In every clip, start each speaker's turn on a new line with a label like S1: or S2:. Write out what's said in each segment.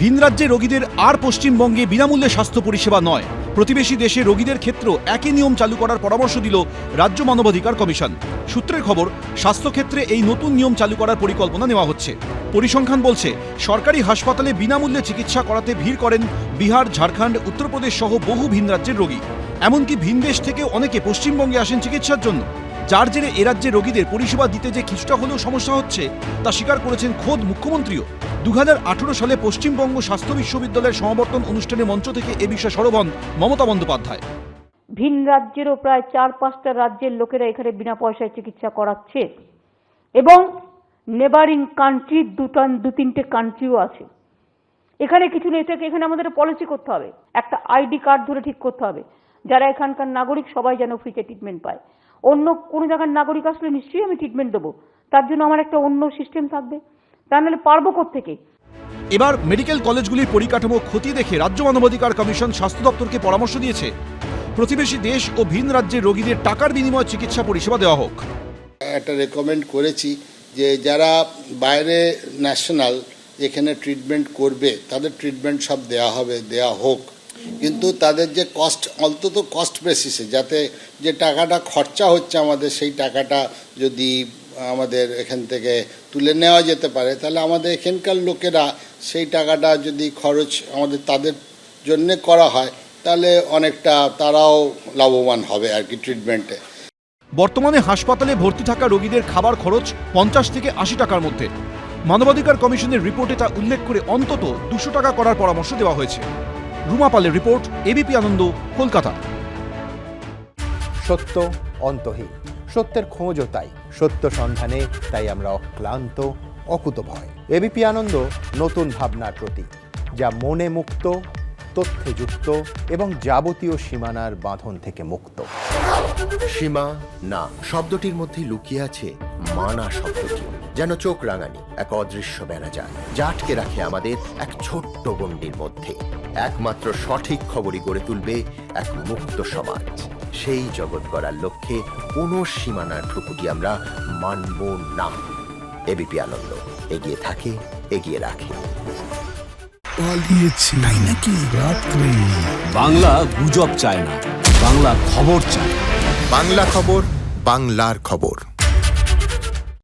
S1: ভিন রাজ্যে রোগীদের আর পশ্চিমবঙ্গে বিনামূল্যে স্বাস্থ্য পরিষেবা নয়। প্রতিবেশী দেশে রোগীদের ক্ষেত্রেও একই নিয়ম চালু করার পরামর্শ দিল রাজ্য মানবাধিকার কমিশন। সূত্রের খবর, স্বাস্থ্যক্ষেত্রে এই নতুন নিয়ম চালু করার পরিকল্পনা নেওয়া হচ্ছে। পরিসংখ্যান বলছে, সরকারি হাসপাতালে বিনামূল্যে চিকিৎসা করাতে ভিড় করেন বিহার, ঝাড়খণ্ড, উত্তরপ্রদেশ সহ বহু ভিন রাজ্যের রোগী। এমনকি ভিন দেশ থেকে অনেকে পশ্চিমবঙ্গে আসেন চিকিৎসার জন্য। যার জেরে এ রাজ্যে রোগীদের পরিষেবা দিতে যে কিছুটা হলেও সমস্যা হচ্ছে, তা স্বীকার করেছেন খোদ মুখ্যমন্ত্রীও। দুহাজার আঠারো সালে পশ্চিমবঙ্গ স্বাস্থ্য বিশ্ববিদ্যালয়ের সমাবর্তন অনুষ্ঠানের মঞ্চ থেকে এ বিষয়ে সরব হন মমতা বন্দ্যোপাধ্যায়।
S2: ভিন রাজ্যেরও প্রায় চার পাঁচটা রাজ্যের লোকেরা এখানে বিনা পয়সায় চিকিৎসা করাচ্ছে এবং নেবারিং কান্ট্রি দুটান দু তিনটে কান্ট্রিও আছে। এখানে কিছু নেই এটাকে এখানে আমাদের পলিসি করতে হবে? একটা আইডি কার্ড ধরে ঠিক করতে হবে। যারা এখানকার নাগরিক সবাই যেন ফ্রিতে ট্রিটমেন্ট পায়। অন্য কোনো জায়গার নাগরিক আসলে নিশ্চয়ই আমি ট্রিটমেন্ট দেবো। তার জন্য আমার একটা অন্য সিস্টেম থাকবে। তা নাহলে পারব থেকে
S1: এবার মেডিকেল কলেজগুলির পরিকাঠামো ক্ষতি দেখে রাজ্য মানবাধিকার কমিশন স্বাস্থ্য দপ্তরকে পরামর্শ দিয়েছে। প্রতিবেশী দেশ ও ভিন রাজ্যের রোগীদের টাকার বিনিময়ে চিকিৎসা পরিষেবা দেওয়া হোক।
S3: একটা রেকমেন্ড করেছি যে যারা বাইরে ন্যাশনাল এখানে ট্রিটমেন্ট করবে তাদের ট্রিটমেন্ট সব দেয়া হবে দেয়া হোক। কিন্তু তাদের যে কস্ট অন্তত কস্ট বেসিসে যাতে যে টাকাটা খরচা হচ্ছে আমাদের, সেই টাকাটা যদি আমাদের এখান থেকে তুলে নেওয়া যেতে পারে, তাহলে আমাদের এখানকার লোকেরা সেই টাকাটা যদি খরচ আমাদের, তাদের জন্যে করা হয়, তাহলে অনেকটা তারাও লাভবান হবে আর কি ট্রিটমেন্টে
S1: বর্তমানে হাসপাতালে ভর্তি থাকা রোগীদের খাবার খরচ পঞ্চাশ থেকে আশি টাকার মধ্যে। মানবাধিকার কমিশনের রিপোর্টে তা উল্লেখ করে অন্তত দুশো টাকা করার পরামর্শ দেওয়া হয়েছে। রুমা পালের রিপোর্ট এবিপি আনন্দ কলকাতা।
S4: সত্য অন্তহীন। সত্যের খোঁজও তাই। সত্য সন্ধানে তাই আমরা অক্লান্ত অকুতভয় এবিপি আনন্দ নতুন ভাবনার প্রতীক যা মনে মুক্ত তথ্যে যুক্ত এবং যাবতীয় সীমানার বাঁধন থেকে মুক্ত।
S5: সীমা না শব্দটির মধ্যে লুকিয়ে আছে মানা শব্দটি যেন চোখ রাঙানি এক অদৃশ্য বেড়াজাল যা আটকে রাখে আমাদের এক ছোট্ট গণ্ডির মধ্যে। একমাত্র সঠিক খবরই গড়ে তুলবে এক মুক্ত সমাজ। সেই জগৎ গড়ার লক্ষ্যে কোনো সীমানার ঠুকুটি আমরা মানব না। এবিপি আনন্দ এগিয়ে থাকে এগিয়ে রাখে।
S6: পালিয়েছে। তাই নাকি? রাত্রে
S7: বাংলা গুজব চায় না বাংলা খবর চায়
S5: বাংলা খবর বাংলার খবর।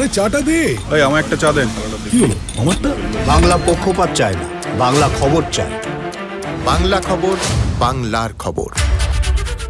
S6: আরে চাটা দে।
S8: এই আমার একটা চা দেন।
S6: কি হলো? আমারটা?
S4: বাংলা পক্ষপাত চায় না বাংলা খবর চায়।
S5: বাংলা খবর বাংলার খবর।